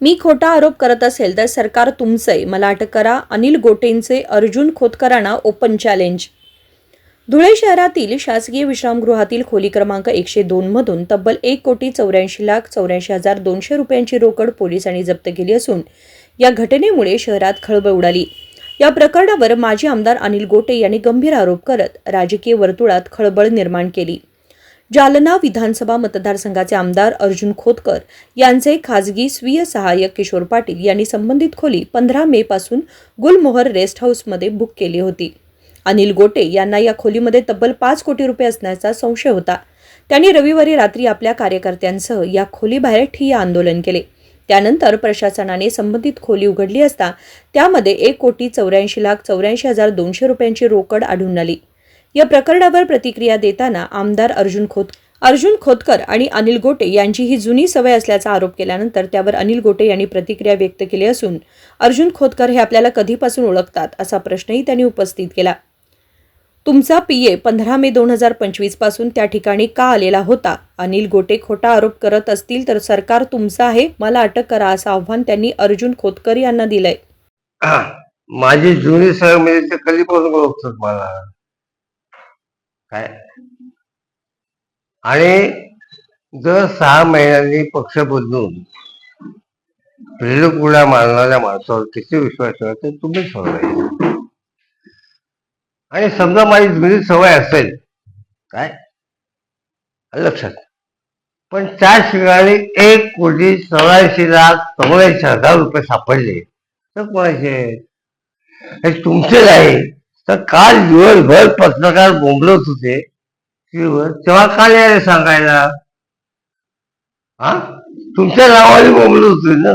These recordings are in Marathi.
मी खोटा आरोप करत असेल तर सरकार तुमचंय. मला अटक करा. अनिल गोटेंचे अर्जुन खोतकरांना ओपन चॅलेंज. धुळे शहरातील शासकीय विश्रामगृहातील खोली क्रमांक एकशे दोनमधून तब्बल एक कोटी चौऱ्याऐंशी लाख चौऱ्याऐंशी हजार दोनशे रुपयांची रोकड पोलिसांनी जप्त केली असून या घटनेमुळे शहरात खळबळ उडाली. या प्रकरणावर माजी आमदार अनिल गोटे यांनी गंभीर आरोप करत राजकीय वर्तुळात खळबळ निर्माण केली. जालना विधानसभा मतदारसंघाचे आमदार अर्जुन खोतकर यांचे खाजगी स्वीय सहाय्यक किशोर पाटील यांनी संबंधित खोली पंधरा मे पासून गुलमोहर रेस्ट हाऊसमध्ये बुक केली होती. अनिल गोटे यांना या खोलीमध्ये तब्बल पाच कोटी रुपये असण्याचा संशय होता. त्यांनी रविवारी रात्री आपल्या कार्यकर्त्यांसह या खोलीबाहेर ठिय्या आंदोलन केले. त्यानंतर प्रशासनाने संबंधित खोली उघडली असता त्यामध्ये एक कोटी चौऱ्याऐंशी लाख चौऱ्याऐंशी हजार दोनशे रुपयांची रोकड आढळून आली. या प्रकरणावर प्रतिक्रिया देताना आमदार अर्जुन खोत अर्जुन खोतकर आणि अनिल गोटे यांची ही जुनी सवय असल्याचा आरोप केल्यानंतर त्यावर अनिल गोटे यांनी प्रतिक्रिया व्यक्त केली असून अर्जुन खोतकर हे आपल्याला कधीपासून ओळखतात असा प्रश्नही त्यांनी उपस्थित केला. तुमचा पीए पंधरा मे दोन हजार पंचवीसपासून त्या ठिकाणी का आलेला होता? अनिल गोटे खोटा आरोप करत असतील तर सरकार तुमचं आहे मला अटक करा असं आव्हान त्यांनी अर्जुन खोतकर यांना दिलंय. माझी जुनी सवय म्हणजे ते कधीपासून ओळखतात मला? काय? आणि जर सहा महिन्यांनी पक्ष बदलून प्रेरक मारणाऱ्या माणसावर किती विश्वास ठेवा ते तुम्ही ठरवायचे आणि समजा माझी जुनी सवय असेल काय? लक्षात. पण त्या ठिकाणी एक कोटी चौऱ्याऐंशी लाख चौऱ्याऐंशी हजार रुपये सापडले. तर कोणाचे? हे तुमचे नाही तर काल दिवसभर पत्रकार बोंबलत होते. तेव्हा काल यायला सांगायला? हा? तुमच्या नावाने बोंबलत होते ना?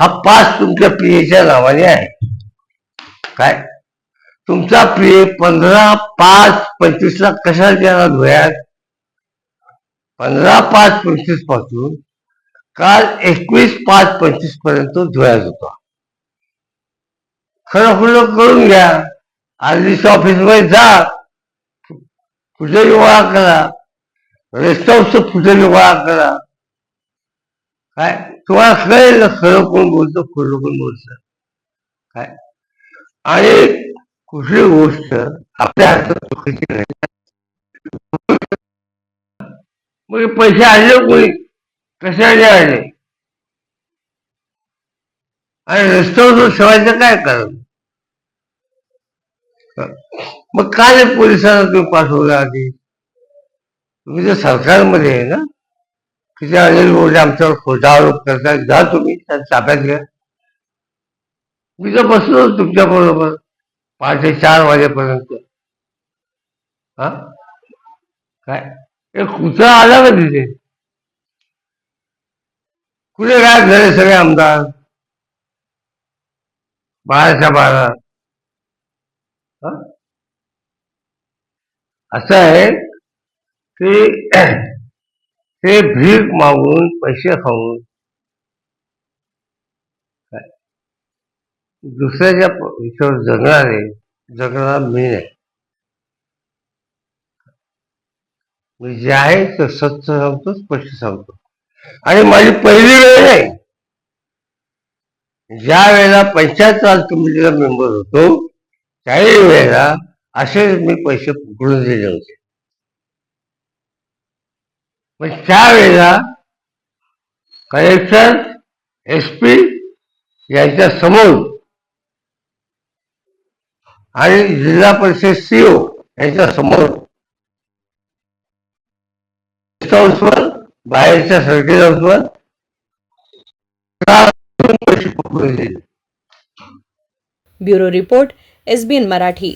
हा पास तुमच्या प्रियेच्या नावाने आहे. काय? तुमचा प्रिय पंधरा पाच पंचवीस ला कशाला देणार धुळ्यात? पंधरा पाच पंचवीसपासून काल एकवीस पाच पंचवीसपर्यंत धुळ्यात होता. खरं खुलं करून घ्या. आरडीसी ऑफिसमध्ये जा. पुढे गोळा करा. रेस्ट हाऊसचं पुढे गोळा करा. काय? तुम्हाला कळेल खरं कोण बोलतो खोटं कोण बोलतं. काय? आणि कुठली गोष्ट आपल्या हातात चुकीची नाही. मग पैसे आणले कोणी? कशाने आणले? आणि रस्त्यावर ठेवायचं काय कारण? मग का नाही पोलिसांना तुम्ही पाठवलं आधी तुम्ही जर सरकारमध्ये आहे ना? तिथे अनिल बोर्डे आमच्यावर खोटा आरोप करता जा तुम्ही त्या ताब्यात घ्या. मी तर बसलो तुमच्या बरोबर पहाटे चार वाजेपर्यंत. हा? काय? कुत्रा आला का तिथे? कुठे काय झाले सगळे आमदार? बाराच्या बारा हं? असं आहे की ते भीक मागून पैसे खाऊन काय? दुसऱ्याच्या प- विषयावर जगणारे जगणारा मी नाही. मी जे आहे ते सत्य सांगतो स्पष्ट सांगतो. आणि माझी पहिली वेळ नाही. ज्या वेळेला पंचायत राज कमिटीचा मेंबर होतो त्याही वेळेला असे मी पैसे पकडून दिले होते. मग त्यावेळेला कलेक्टर एस पी यांच्या समोर आणि जिल्हा परिषद सीओ यांच्या समोर हाऊसवर बाहेरच्या सर्किट हाऊसवर पैसे पकडून दिले. Bureau report SBN Marathi.